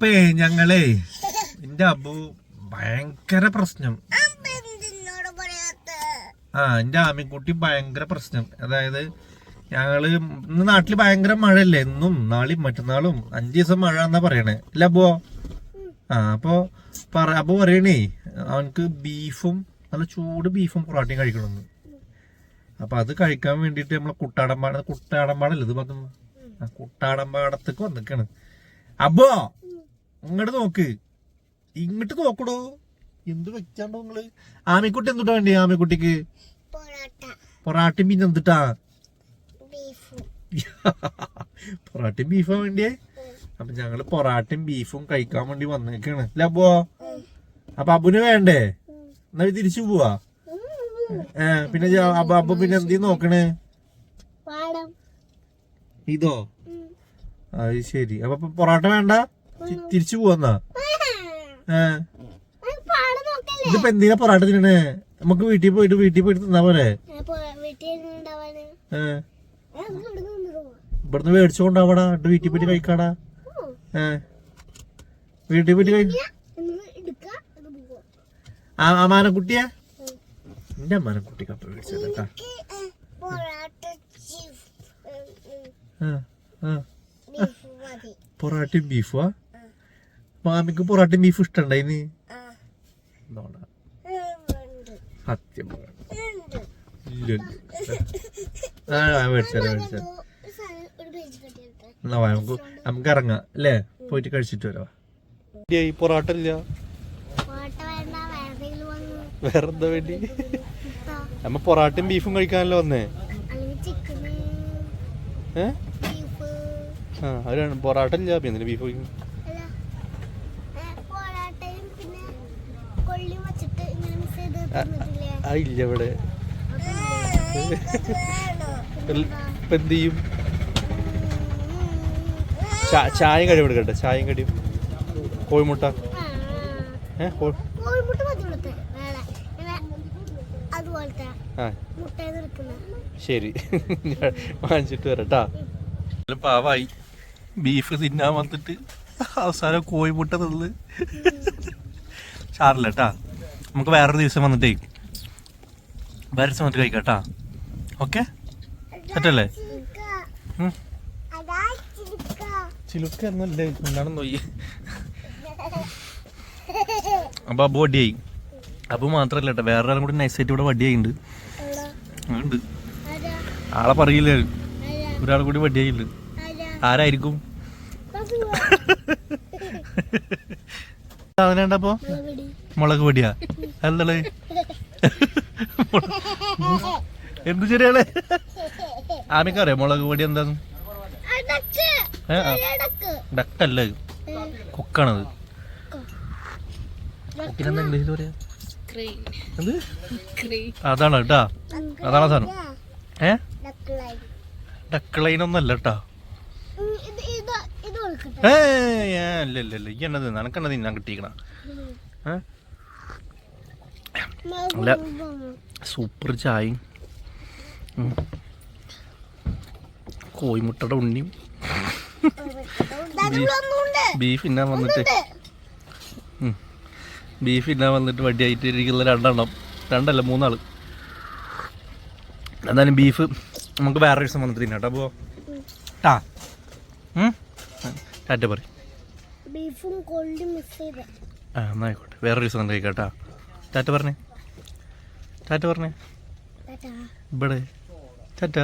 ഇപ്പേ ഞങ്ങളെ എന്റെ അബു ഭയങ്കര പ്രശ്നം. ആ എന്റെ ആമിക്കുട്ടി ഭയങ്കര പ്രശ്നം. അതായത് ഞങ്ങൾ ഇന്ന് നാട്ടിൽ ഭയങ്കര മഴയല്ലേ? എന്നും നാളെയും മറ്റന്നാളും അഞ്ചു ദിവസം മഴ എന്നാ പറയണേ. അല്ല അബോ? ആ അപ്പോ പറ അബു പറയണേ അവനക്ക് ബീഫും നല്ല ചൂട് ബീഫും പൊറാട്ടയും കഴിക്കണമെന്ന് അപ്പൊ അത് കഴിക്കാൻ വേണ്ടിയിട്ട് നമ്മളെ കുട്ടാടമ്പാട കുട്ടാടമ്പാടല്ലേ ഇത് പറഞ്ഞു ആ കുട്ടാടമ്പാടത്തേക്ക് വന്നിക്കാണ്. അബോ! ഇങ്ങോട്ട് നോക്ക്. ഇങ്ങോട്ട് നോക്കടോ. എന്ത് വെച്ചാണ്ടോ നിങ്ങൾ? ആമിക്കുട്ടി എന്തുട്ടാ വേണ്ടി ആമിക്കുട്ടിക്ക്? പൊറോട്ട. പൊറാട്ടയും പിന്നെ എന്തിട്ടാ? പൊറാട്ടയും ബീഫാ വേണ്ടിയേ അപ്പൊ ഞങ്ങൾ പൊറാട്ടയും ബീഫും കഴിക്കാൻ വേണ്ടി വന്നേക്കാണ്. അല്ല അപ്പോ അപ്പൊ അബുന് വേണ്ടേ? എന്നാ തിരിച്ചു പോവാ. ഏ പിന്നെ അപ്പൊ അബു പിന്നെ എന്തി നോക്കണേ? ഇതോ? അത് ശരി. അപ്പൊ പൊറാട്ട വേണ്ട? തിരിച്ചു പോവാന്നാ ഏ. പാടം നോക്കല്ലേ ഇതിപ്പോ എന്തിനാ പൊറാട്ട തിന്നണേ? നമുക്ക് വീട്ടിൽ പോയിട്ട് വീട്ടിൽ പോയിട്ട് തിന്നാ പോലെ ഇവിടുന്ന് മേടിച്ചോണ്ടാവടാ എന്നിട്ട് വീട്ടിൽ പോയിട്ട് കഴിക്കാടാ. ഏ. വീട്ടിൽ പോയിട്ട് കഴി എന്ന് എടുക്കാം അത് പോവാം. ആ മാനക്കുട്ടിയെ? എന്റെ മാനക്കുട്ടി കപ്പ മേടിച്ചത് കേട്ടാ. പൊറാട്ടയും ബീഫുവാ? മാമിക്ക് പൊറാട്ടയും ബീഫ് ഇഷ്ടണ്ടായിന്? സത്യം നമുക്ക് നമുക്ക് ഇറങ്ങാം അല്ലേ? പോയിട്ട് കഴിച്ചിട്ട് വരാം പൊറാട്ട ഇല്ല. വേറെന്താ വേണ്ടി? നമ്മ പൊറാട്ടയും ബീഫും കഴിക്കാനല്ലോ വന്നേ? ഏ? ബീഫ് ആ അവരാണ്. പൊറാട്ട ഇല്ല പിന്നെ ബീഫ് കഴിക്കും അല്ല ഏ, പൊറോട്ടയും പിന്നെ കൊള്ളിയും വെച്ചിട്ട് ഇങ്ങനെ മിക്സ് ചെയ്ത് തിന്നിട്ടില്ലേ ആ ഇല്ല ഇവിടെ. ഇപ്പൊ എന്ത് ചെയ്യും? ചായ ചായയും കടിയും എടുക്കട്ടെ ചായയും കടിയും. കോഴിമുട്ട. ആ. ശരി. വാങ്ങിച്ചിട്ട് വരട്ടാ പാവായി. ബീഫ് തിന്നാൻ വന്നിട്ട് അവസാനം കോഴിമുട്ട തിന്ന്. ചാറില്ല കേട്ടാ നമുക്ക് വേറൊരു ദിവസം വന്നിട്ടേ വേറെ ദിവസം വന്നിട്ട് കഴിക്കാം കേട്ടാ. ഓക്കെ പറ്റല്ലേ? ഉം. അതാ ചിരിക്ക ചിലുക്ക എന്നല്ലേ? എന്താണ് നോയി? അപ്പൊ അബു വടിയായി. അബു മാത്രല്ല കേട്ടോ വേറെ ആളും കൂടി നൈസായിട്ട് ഇവിടെ വടിയായിണ്ട്. ഉണ്ട്. ആളെ പറയില്ല? ഒരാൾ കൂടി വടിയായില്ല ആരായിരിക്കും? അതിനണ്ടപ്പോ ഉണ്ടപ്പോ മുളക് പൊടിയാ. അല്ലൾ എന്ത് ചെടിയാണ്? ആമിക്ക് അറിയാം മുളക് പൊടി എന്താന്ന്? ഡക്കല്ല. കൊക്കാണത്. കൊക്കിനെന്താ ഇംഗ്ലീഷിൽ പറയാ? എന്ത്? അതാണ് കേട്ടാ. അതാണ് സാധനം. ഏ? ഡക്കളൈനൊന്നല്ല ഒന്നല്ല കേട്ടാ. ഏ ഏ, അല്ല അല്ല ഇല്ല ഈ എണ്ണത് നനക്കെണ്ണത് ഞാൻ കിട്ടിക്കണ ഏ? അല്ല. സൂപ്പർ ചായയും. കോഴിമുട്ടയുടെ ഉണ്ണിയും. ബീഫ് ഇന്നാ വന്നിട്ട്. ബീഫ് ഇന്നാ വന്നിട്ട് വടിയായിട്ട് ഇരിക്കുന്ന രണ്ടെണ്ണം. രണ്ടല്ല മൂന്നാൾ. എന്തായാലും ബീഫ് നമുക്ക് വേറെ ദിവസം വന്നിട്ട് തിന്നാം കേട്ടോ. അപ്പോൾ ടാ? ടാറ്റ പറ ബീഫും കൊള്ളിയും മിക്സ് ചെയ്ത്. ആ എന്നായിക്കോട്ടെ ആയിക്കോട്ടെ. വേറെ ദിവസം കഴിക്കാം കേട്ടാ. ടാറ്റ പറഞ്ഞേ. ടാറ്റ പറഞ്ഞേ. ഇവിടെ. ടാറ്റ.